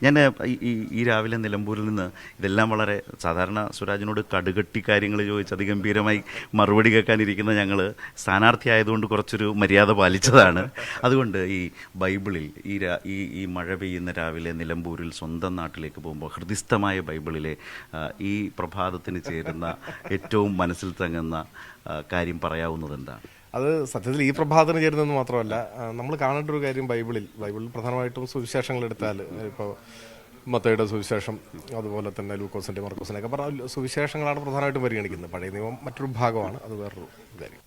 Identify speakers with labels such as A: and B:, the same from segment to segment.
A: ഞാൻ ഈ- ഈ രാവിലെ നിലമ്പൂരിൽ നിന്ന് ഇതെല്ലാം വളരെ സാധാരണ സുരാജിനോട് കടുകട്ടി കാര്യങ്ങൾ ചോദിച്ച് അതിഗംഭീരമായി മറുപടി കേൾക്കാനിരിക്കുന്ന ഞങ്ങൾ സ്ഥാനാർത്ഥി ആയതുകൊണ്ട് കുറച്ചൊരു മര്യാദ പാലിച്ചതാണ്. അതുകൊണ്ട് ഈ ബൈബിളിൽ ഈ ഈ ഈ മഴ പെയ്യുന്ന രാവിലെ നിലമ്പൂരിൽ സ്വന്തം നാട്ടിലേക്ക് പോകുമ്പോൾ ഹൃദിസ്ഥമായ ബൈബിളിലെ ഈ പ്രഭാതത്തിന് ചേരുന്ന ഏറ്റവും മനസ്സിൽ തങ്ങുന്ന കാര്യം പറയാവുന്നത് എന്താണ്
B: അത് സത്യത്തിൽ ഈ പ്രഭാതത്തിന് ചേരുന്നതെന്ന് മാത്രമല്ല നമ്മൾ കാണേണ്ട ഒരു കാര്യം ബൈബിളിൽ. ബൈബിളിൽ പ്രധാനമായിട്ടും സുവിശേഷങ്ങൾ എടുത്താൽ ഇപ്പോൾ മത്തയുടെ സുവിശേഷം അതുപോലെ തന്നെ ലൂക്കോസിന്റെ മർക്കോസിന്റെ ഒക്കെ പറഞ്ഞ സുവിശേഷങ്ങളാണ് പ്രധാനമായിട്ടും പരിഗണിക്കുന്നത്. പഴയ നിയമം മറ്റൊരു ഭാഗമാണ് അത് വേറൊരു കാര്യം.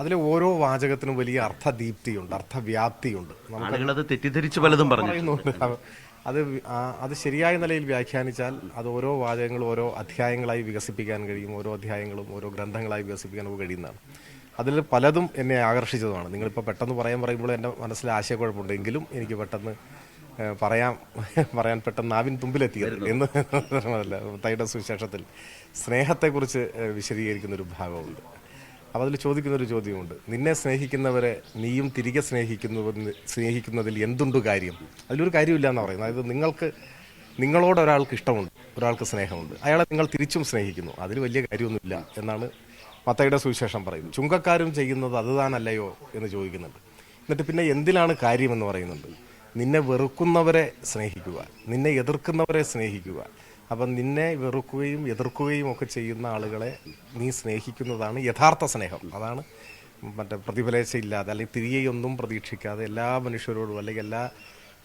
B: അതിലെ ഓരോ വാചകത്തിനും വലിയ അർത്ഥദീപ്തിയുണ്ട് അർത്ഥവ്യാപ്തിയുണ്ട്. നമുക്ക്
A: ആളുകളത് തെറ്റിദ്ധരിച്ച് പലതും പറഞ്ഞു
B: പറയുന്നുണ്ട്. അത് അത് ശരിയായ നിലയിൽ വ്യാഖ്യാനിച്ചാൽ അത് ഓരോ വാചകങ്ങളും ഓരോ അധ്യായങ്ങളായി വികസിപ്പിക്കാൻ കഴിയും ഓരോ അധ്യായങ്ങളും ഓരോ ഗ്രന്ഥങ്ങളായി വികസിപ്പിക്കാൻ കഴിയുന്നതാണ്. അതിൽ പലതും എന്നെ ആകർഷിച്ചതുമാണ്. നിങ്ങളിപ്പോൾ പെട്ടെന്ന് പറയാൻ പറയുമ്പോൾ എന്റെ മനസ്സിൽ ആശയക്കുഴപ്പമുണ്ട്. എങ്കിലും എനിക്ക് പെട്ടെന്ന് പറയാം പറയാൻ പെട്ടെന്ന് നാവിൻ തുമ്പിലെത്തിയത് എന്ന് അല്ല തൈയുടെ സുവിശേഷത്തിൽ സ്നേഹത്തെക്കുറിച്ച് വിശദീകരിക്കുന്നൊരു വിശദീകരിക്കുന്ന ഒരു ഭാഗമുണ്ട്. അപ്പോൾ അതിൽ ചോദിക്കുന്നൊരു ചോദ്യമുണ്ട്. നിന്നെ സ്നേഹിക്കുന്നവരെ നീയും തിരികെ സ്നേഹിക്കുന്നു സ്നേഹിക്കുന്നതിൽ എന്തുണ്ട് കാര്യം? അതിലൊരു കാര്യമില്ല എന്ന് പറയുന്നത്. അതായത് നിങ്ങൾക്ക് നിങ്ങളോട് ഒരാൾക്ക് ഇഷ്ടമുണ്ട് ഒരാൾക്ക് സ്നേഹമുണ്ട്. അയാളെ നിങ്ങൾ തിരിച്ചും സ്നേഹിക്കുന്നു. അതിൽ വലിയ കാര്യമൊന്നുമില്ല എന്നാണ് മത്തയുടെ സുവിശേഷം പറയുന്നു. ചുങ്കക്കാരും ചെയ്യുന്നത് അത് താനല്ലയോ എന്ന് ചോദിക്കുന്നുണ്ട്. എന്നിട്ട് പിന്നെ എന്തിലാണ് കാര്യമെന്ന് പറയുന്നുണ്ട്. നിന്നെ വെറുക്കുന്നവരെ സ്നേഹിക്കുക. നിന്നെ എതിർക്കുന്നവരെ സ്നേഹിക്കുക. അപ്പം നിന്നെ വെറുക്കുകയും എതിർക്കുകയും ഒക്കെ ചെയ്യുന്ന ആളുകളെ നീ സ്നേഹിക്കുന്നതാണ് യഥാർത്ഥ സ്നേഹം. അതാണ് മറ്റേ പ്രതിഫലേശയില്ലാതെ അല്ലെങ്കിൽ തിരികെയൊന്നും പ്രതീക്ഷിക്കാതെ എല്ലാ മനുഷ്യരോടും അല്ലെങ്കിൽ എല്ലാ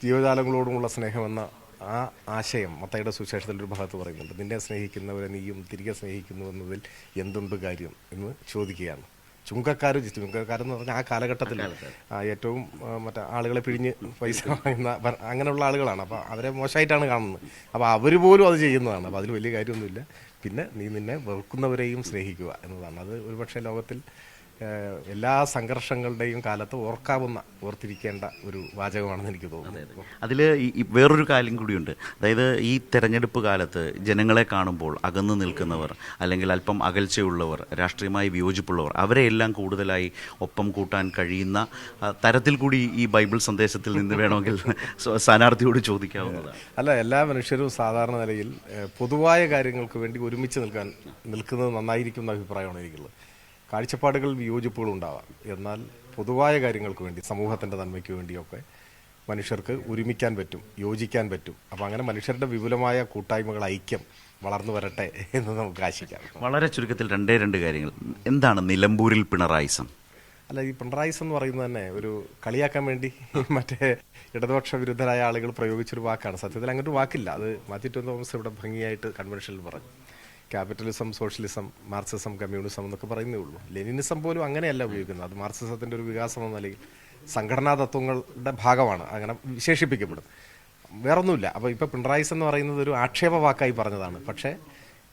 B: ജീവജാലങ്ങളോടുമുള്ള സ്നേഹമെന്ന ആ ആശയം മത്തയുടെ സുവിശേഷത്തിൽ ഒരു ഭാഗത്ത് പറയുന്നുണ്ട് നിന്നെ സ്നേഹിക്കുന്നവരെ നീയും തിരികെ സ്നേഹിക്കുന്നു എന്നതിൽ എന്തുണ്ട് കാര്യം? എന്ന് ചോദിക്കുകയാണ്. ചുങ്കക്കാർ ചുങ്കക്കാരെന്ന് പറഞ്ഞാൽ ആ കാലഘട്ടത്തിൽ ഏറ്റവും മറ്റേ ആളുകളെ പിഴിഞ്ഞ് പൈസ വാങ്ങുന്ന അങ്ങനെയുള്ള ആളുകളാണ്. അപ്പോൾ അവരെ മോശമായിട്ടാണ് കാണുന്നത്. അപ്പോൾ അവർ പോലും അത് ചെയ്യുന്നതാണ്. അപ്പോൾ അതിൽ വലിയ കാര്യമൊന്നുമില്ല. പിന്നെ നീ നിന്നെ വെറുക്കുന്നവരെയും സ്നേഹിക്കുക എന്നതാണ്. അത് ഒരുപക്ഷെ ലോകത്തിൽ എല്ലാ സംഘർഷങ്ങളുടെയും കാലത്ത് ഓർക്കാവുന്ന ഓർത്തിരിക്കേണ്ട ഒരു വാചകമാണെന്ന് എനിക്ക് തോന്നുന്നു.
A: അതിൽ വേറൊരു കാര്യം കൂടിയുണ്ട്. അതായത് ഈ തെരഞ്ഞെടുപ്പ് കാലത്ത് ജനങ്ങളെ കാണുമ്പോൾ അകന്നു നിൽക്കുന്നവർ അല്ലെങ്കിൽ അല്പം അകൽച്ചയുള്ളവർ രാഷ്ട്രീയമായി വിയോജിപ്പുള്ളവർ അവരെ എല്ലാം കൂടുതലായി ഒപ്പം കൂട്ടാൻ കഴിയുന്ന തരത്തിൽ കൂടി ഈ ബൈബിൾ സന്ദേശത്തിൽ നിന്ന് വേണമെങ്കിൽ സ്ഥാനാർത്ഥിയോട് ചോദിക്കാവുന്നതാണ്.
B: അല്ല എല്ലാ മനുഷ്യരും സാധാരണ നിലയിൽ പൊതുവായ കാര്യങ്ങൾക്ക് വേണ്ടി ഒരുമിച്ച് നിൽക്കാൻ നിൽക്കുന്നത് നന്നായിരിക്കും എന്ന അഭിപ്രായമാണ് എനിക്കുള്ളത്. കാഴ്ചപ്പാടുകൾ വിയോജിപ്പുകൾ ഉണ്ടാവാം എന്നാൽ പൊതുവായ കാര്യങ്ങൾക്ക് വേണ്ടി സമൂഹത്തിന്റെ നന്മയ്ക്ക് വേണ്ടിയൊക്കെ മനുഷ്യർക്ക് ഒരുമിക്കാൻ പറ്റും യോജിക്കാൻ പറ്റും. അപ്പോൾ അങ്ങനെ മനുഷ്യരുടെ വിപുലമായ കൂട്ടായ്മകൾ ഐക്യം വളർന്നു വരട്ടെ എന്ന് നമുക്ക് ആശിക്കാം.
A: വളരെ ചുരുക്കത്തിൽ രണ്ടേ രണ്ട് കാര്യങ്ങൾ. എന്താണ് നിലമ്പൂരിൽ പിണറായിസം?
B: അല്ല ഈ പിണറായിസം എന്ന് പറയുന്നത് തന്നെ ഒരു കളിയാക്കാൻ വേണ്ടി മറ്റേ ഇടതുപക്ഷ വിരുദ്ധരായ ആളുകൾ പ്രയോഗിച്ചൊരു വാക്കാണ്. സത്യത്തിൽ അങ്ങനൊരു ഒരു വാക്കില്ല. അത് മാത്യു തോമസ് ഇവിടെ ഭംഗിയായിട്ട് കൺവെൻഷനിൽ പറഞ്ഞു. ക്യാപിറ്റലിസം സോഷ്യലിസം മാർക്സിസം കമ്മ്യൂണിസം എന്നൊക്കെ പറയുന്നേ ഉള്ളൂ. ലെനിനിസം പോലും അങ്ങനെയല്ല ഉപയോഗിക്കുന്നത്. അത് മാർക്സിസത്തിന്റെ ഒരു വികാസം എന്ന നിലയിൽ സംഘടനാ തത്വങ്ങളുടെ ഭാഗമാണ് അങ്ങനെ വിശേഷിപ്പിക്കപ്പെടും. വേറൊന്നുമില്ല. അപ്പോൾ ഇപ്പോൾ പിണറായിസ് എന്ന് പറയുന്നത് ഒരു ആക്ഷേപ വാക്കായി പറഞ്ഞതാണ്. പക്ഷേ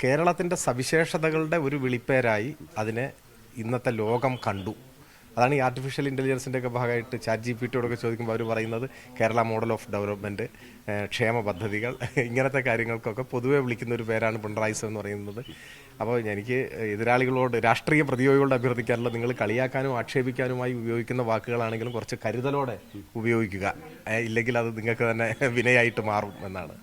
B: കേരളത്തിന്റെ സവിശേഷതകളുടെ ഒരു വിളിപ്പേരായി അതിനെ ഇന്നത്തെ ലോകം കണ്ടു. അതാണ് ഈ ആർട്ടിഫിഷ്യൽ ഇന്റലിജൻസിന്റെ ഒക്കെ ഭാഗമായിട്ട് ചാറ്റ് ജി പി ടിയോടൊക്കെ ചോദിക്കുമ്പോൾ അവർ പറയുന്നത് കേരള മോഡൽ ഓഫ് ഡെവലപ്മെന്റ് ക്ഷേമ പദ്ധതികൾ ഇങ്ങനത്തെ കാര്യങ്ങൾക്കൊക്കെ പൊതുവെ വിളിക്കുന്ന ഒരു പേരാണ് പിണറായിസ് എന്ന് പറയുന്നത്. അപ്പോൾ എനിക്ക് എതിരാളികളോട് രാഷ്ട്രീയ പ്രതിയോഗികളോട് അഭ്യർത്ഥിക്കാറുള്ളത് നിങ്ങൾ കളിയാക്കാനും ആക്ഷേപിക്കാനുമായി ഉപയോഗിക്കുന്ന വാക്കുകളാണെങ്കിലും കുറച്ച് കരുതലോടെ ഉപയോഗിക്കുക. ഇല്ലെങ്കിൽ അത് നിങ്ങൾക്ക് തന്നെ വിനയായിട്ട് മാറും എന്നാണ്.